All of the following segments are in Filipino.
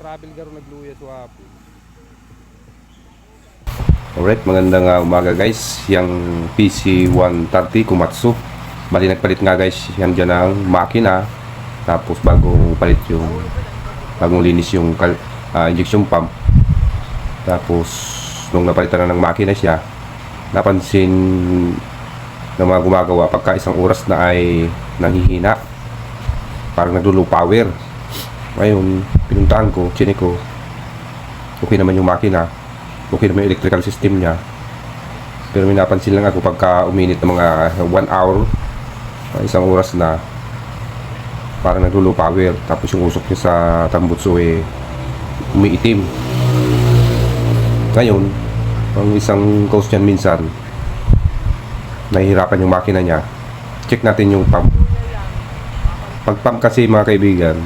travel garo nagluya sa wapo. Alright, magandang uh, umaga guys. Yang PC-130 Kumatsu. Bali nagpalit nga guys yan dyan ng makina. Tapos bagong palit yung bagong linis yung ah, injection pump. Tapos nung napalitan na ng makina siya, napansin ng mga gumagawa pagka isang oras na ay nanghihina. Parang naglulow power. Ngayon, pinuntahan ko, chinik ko. Okay naman yung makina okay naman yung electrical system niya. Pero may napansin lang ako pagka uminit ng mga 1 hour uh, isang oras na parang naglulo power tapos yung usok niya sa tambutso eh umiitim. Ngayon ang isang cause niyan minsan nahihirapan yung makina niya. Check natin yung pump. Pag pump kasi mga kaibigan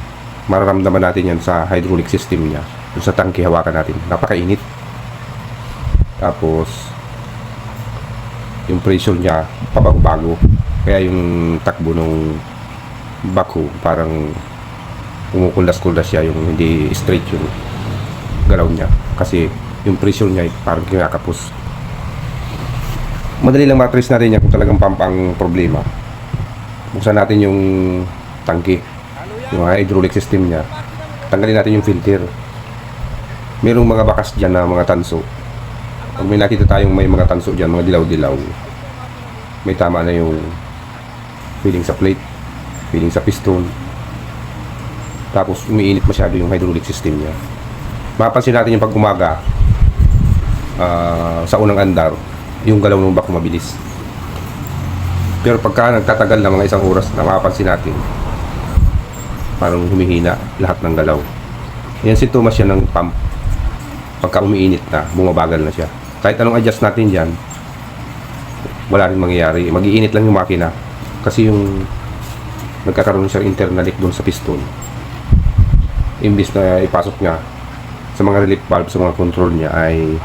mararamdaman natin yan sa hydraulic system niya yung sa tangke hawakan natin. Napakainit. Tapos yung pressure niya pabago-bago kaya yung takbo ng backhoe parang kumukuldas-kuldas siya yung hindi straight yung galaw niya. Kasi yung pressure niya ay parang kinakapos. Madali lang matrace natin yan kung talagang pump ang problema. Buksan natin yung tangke yung hydraulic system niya tanggalin natin yung filter merong mga bakas dyan na mga tanso pag may nakita tayong may mga tanso dyan, mga dilaw-dilaw, may tama na yung feeling sa plate, feeling sa piston. Tapos umiinit masyado yung hydraulic system niya. Mapansin natin yung pag umaga, ah, sa unang andar, yung galaw ng bako mabilis. Pero pagka nagtatagal na mga isang oras, na mapapansin natin, parang humihina lahat ng galaw. Yan sintomas siya ng pump. Pagka umiinit na, bumabagal na siya kahit anong adjust natin dyan wala rin mangyayari magiinit lang yung makina kasi yung nagkakaroon siya internal leak doon sa piston imbis na ipasok niya sa mga relief valve sa mga control niya ay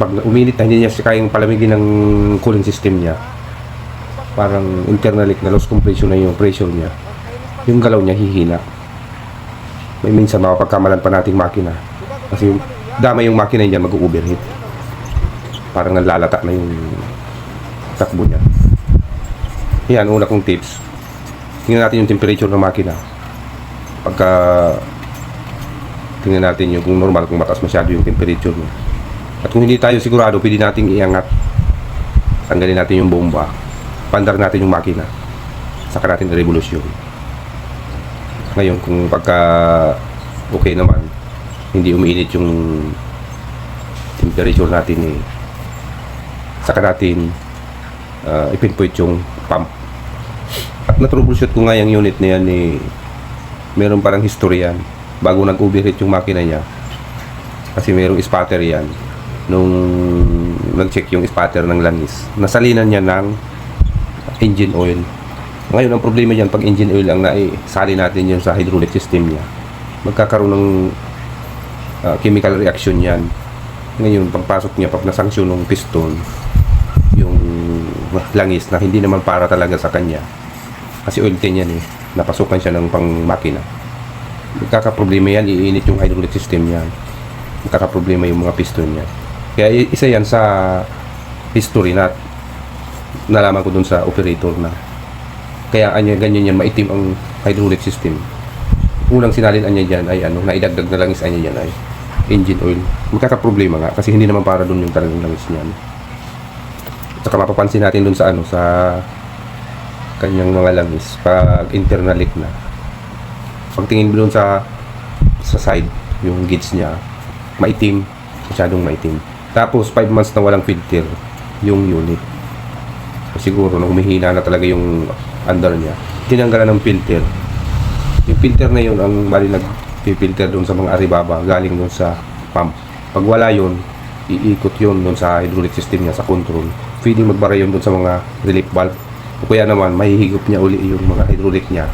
pag uminit na hindi niya siya kayang palamigin ng cooling system niya parang internal leak na loss compression na yung pressure niya yung galaw niya hihina may minsan mapapagkamalan pa nating makina kasi yung dama yung makina niya mag-overheat. Parang nalalata na yung takbo niya. Yan, una kong tips. Tingnan natin yung temperature ng makina. Pagka tingnan natin yung kung normal, kung mataas masyado yung temperature niya. At kung hindi tayo sigurado, pwede nating iangat. Tanggalin natin yung bomba. Pandar natin yung makina. Saka natin revolusyon. Ngayon, kung pagka okay naman, hindi umiinit yung temperature natin eh saka natin uh, ipinpoint yung pump at na-troubleshoot ko nga yung unit na yan eh meron parang history yan bago nag-overheat yung makina niya kasi merong spatter yan nung nag-check yung spatter ng langis nasalinan niya ng engine oil ngayon ang problema niyan pag engine oil ang naisali natin yun sa hydraulic system niya magkakaroon ng uh, chemical reaction yan. Ngayon, pagpasok niya, pag nasanksyon ng piston, yung langis na hindi naman para talaga sa kanya. Kasi oil tin yan eh. Napasukan siya ng pang makina. Magkakaproblema yan, iinit yung hydraulic system niya. Magkakaproblema yung mga piston niya. Kaya isa yan sa history na nalaman ko dun sa operator na kaya anya ganyan yan maitim ang hydraulic system unang sinalin niya dyan ay ano, naidagdag na langis niya dyan ay engine oil. Magkakaproblema nga kasi hindi naman para doon yung talagang langis niyan. Saka mapapansin natin doon sa ano sa kanyang mga langis pag internal leak na. Pagtingin mo doon sa sa side, yung gauge niya, maitim, masyadong maitim. Tapos 5 months na walang filter yung unit. Siguro nung humihina na talaga yung under niya, tinanggalan ng filter yung filter na yun ang bali nagpipilter doon sa mga aribaba galing doon sa pump. Pag wala yun, iikot yun doon sa hydraulic system niya, sa control. Feeding magbara yun doon sa mga relief valve. O kaya naman, mahihigop niya uli yung mga hydraulic niya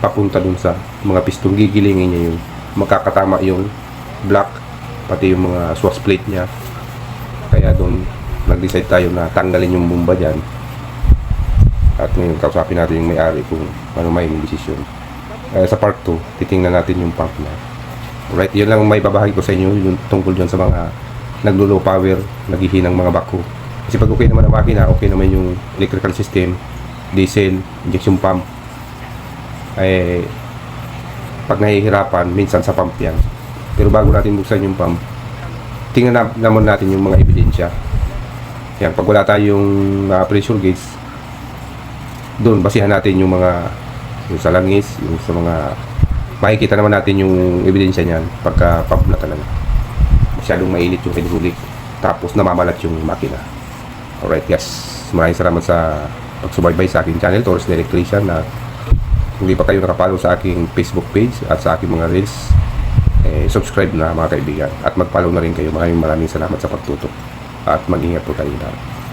papunta doon sa mga piston. Gigilingin niya yung makakatama yung block, pati yung mga swatch plate niya. Kaya doon, nag-decide tayo na tanggalin yung bomba dyan. At ngayon, kausapin natin yung may-ari kung ano may desisyon. Kaya sa part 2, titingnan natin yung pump na. Alright, yun lang may babahagi ko sa inyo yung tungkol dyan sa mga naglo-low power, naghihinang mga bako. Kasi pag okay naman ang makina, okay naman yung electrical system, diesel, injection pump, ay pag nahihirapan, minsan sa pump yan. Pero bago natin buksan yung pump, tingnan na, naman natin yung mga ebidensya. Yan, pag wala tayong uh, pressure gauge, doon basihan natin yung mga yung sa langis, yung sa mga makikita naman natin yung ebidensya niyan pagka pump na talaga. Masyadong mainit yung hinuhuli. Tapos namamalat yung makina. Alright guys, maraming salamat sa pagsubaybay sa aking channel, the Electrician na kung hindi pa kayo nakapalo sa aking Facebook page at sa aking mga reels, eh, subscribe na mga kaibigan at mag-follow na rin kayo. Maraming maraming salamat sa pagtutok at mag-ingat po tayo lahat.